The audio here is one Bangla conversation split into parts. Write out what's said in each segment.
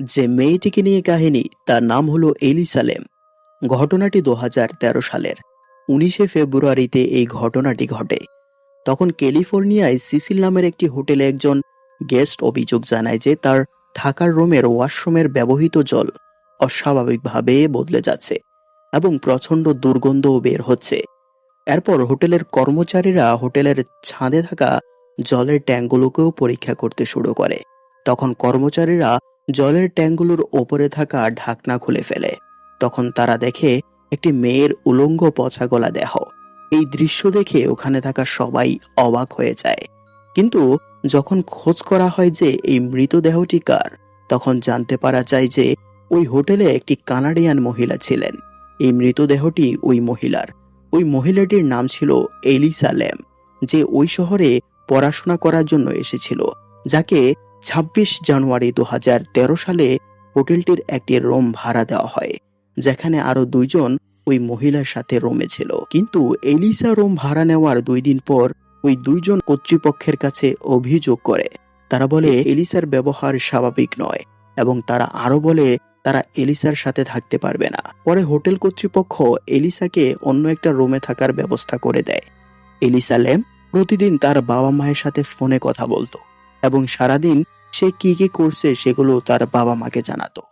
যে মেয়েটিকে নিয়ে কাহিনী, তার নাম হলো এলি সালেম ঘটনাটি দু সালের। উনিশে ফেব্রুয়ারিতে এই ঘটনাটি ঘটে। তখন ক্যালিফোর্নিয়ায় সিসিল নামের একটি হোটেলে একজন গেস্ট অভিযোগ জানায় যে তার থাকার রুমের ওয়াশরুমের ব্যবহৃত জল অস্বাভাবিকভাবে বদলে যাচ্ছে এবং প্রচণ্ড দুর্গন্ধও বের হচ্ছে। এরপর হোটেলের কর্মচারীরা হোটেলের ছাদে থাকা জলের ট্যাঙ্কগুলোকেও পরীক্ষা করতে শুরু করে। তখন কর্মচারীরা জলের ট্যাঙ্কগুলোর ওপরে থাকা ঢাকনা খুলে ফেলে। তখন তারা দেখে একটি মেয়ের উলঙ্গ পচা গলা দেহ। এই দৃশ্য দেখে ওখানে থাকা সবাই অবাক হয়ে যায়। কিন্তু যখন খোঁজ করা হয় যে এই মৃতদেহটি কার, তখন জানতে পারা যায় যে ওই হোটেলে একটি কানাডিয়ান মহিলা ছিলেন। এই মৃতদেহটি ওই মহিলার। ওই মহিলাটির নাম ছিল এলিসা ল্যাম, যে ওই শহরে পড়াশোনা করার জন্য এসেছিল, যাকে ছাব্বিশ জানুয়ারি দু হাজার তেরো সালে হোটেলটির একটি রুম ভাড়া দেওয়া হয়, যেখানে আরও দুইজন ওই মহিলার সাথে রোমে ছিল। কিন্তু এলিসা রুম ভাড়া নেওয়ার দুই দিন পর ওই দুইজন কর্তৃপক্ষের কাছে অভিযোগ করে। তারা বলে, এলিসার ব্যবহার স্বাভাবিক নয়। এবং তারা আরও বলে, তারা এলিসার সাথে থাকতে পারবে না। পরে হোটেল কর্তৃপক্ষ এলিসাকে অন্য একটা রুমে থাকার ব্যবস্থা করে দেয়। এলিসা ল্যাম প্রতিদিন তার বাবা মায়ের সাথে ফোনে কথা বলতো এবং সারাদিন সে কি কি করছে সেগুলো তার বাবা মাকে জানাতো।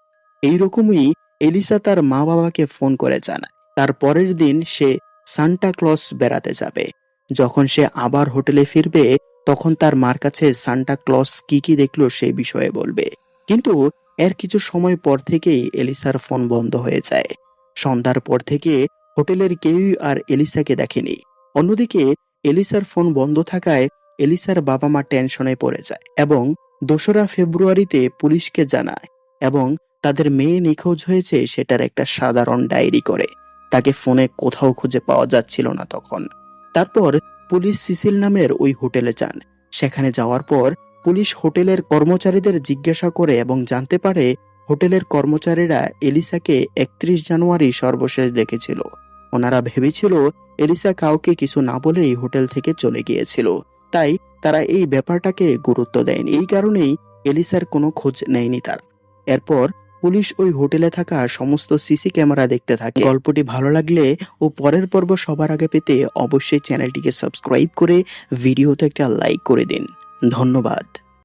এইরকমই এলিসা তার মা বাবাকে ফোন করে জানায়। তার পরের দিন সে সান্টা ক্লস বেড়াতে যাবে। যখন সে আবার হোটেলে ফিরবে, তখন তার মার কাছে সান্টা ক্লস কি কি দেখল সেই বিষয়ে বলবে। কিন্তু এর কিছু সময় পর থেকেই এলিসার ফোন বন্ধ হয়ে যায়। সন্ধ্যার পর থেকে হোটেলের কেউই আর এলিসাকে দেখেনি। অন্যদিকে এলিসার ফোন বন্ধ থাকায় এলিসার বাবা মা টেনশনে পড়ে যায় এবং দোসরা ফেব্রুয়ারিতে পুলিশকে জানায় এবং তাদের মেয়ে নিখোঁজ হয়েছে সেটার একটা সাধারণ ডায়েরি করে। তাকে ফোনে কোথাও খুঁজে পাওয়া যাচ্ছিল না তখন। তারপর পুলিশ সিসিল নামের ওই হোটেলে যান। সেখানে যাওয়ার পর পুলিশ হোটেলের কর্মচারীদের জিজ্ঞাসা করে এবং জানতে পারে হোটেলের কর্মচারীরা এলিসাকে একত্রিশ জানুয়ারি সর্বশেষ দেখেছিল। ওনারা ভেবেছিল এলিসা কাউকে কিছু না বলেই হোটেল থেকে চলে গিয়েছিল। তাই তারা এই ব্যাপারটাকে গুরুত্ব দেয়নি। এই কারণেই এলিসার কোনো খোঁজ নেয়নি তারা। এরপর পুলিশ ওই হোটেলে থাকা সমস্ত সিসি ক্যামেরা দেখতে থাকে। গল্পটি ভালো লাগলে ও পরের পর্ব সবার আগে পেতে অবশ্যই চ্যানেলটিকে সাবস্ক্রাইব করে ভিডিওতে একটা লাইক করে দিন। ধন্যবাদ।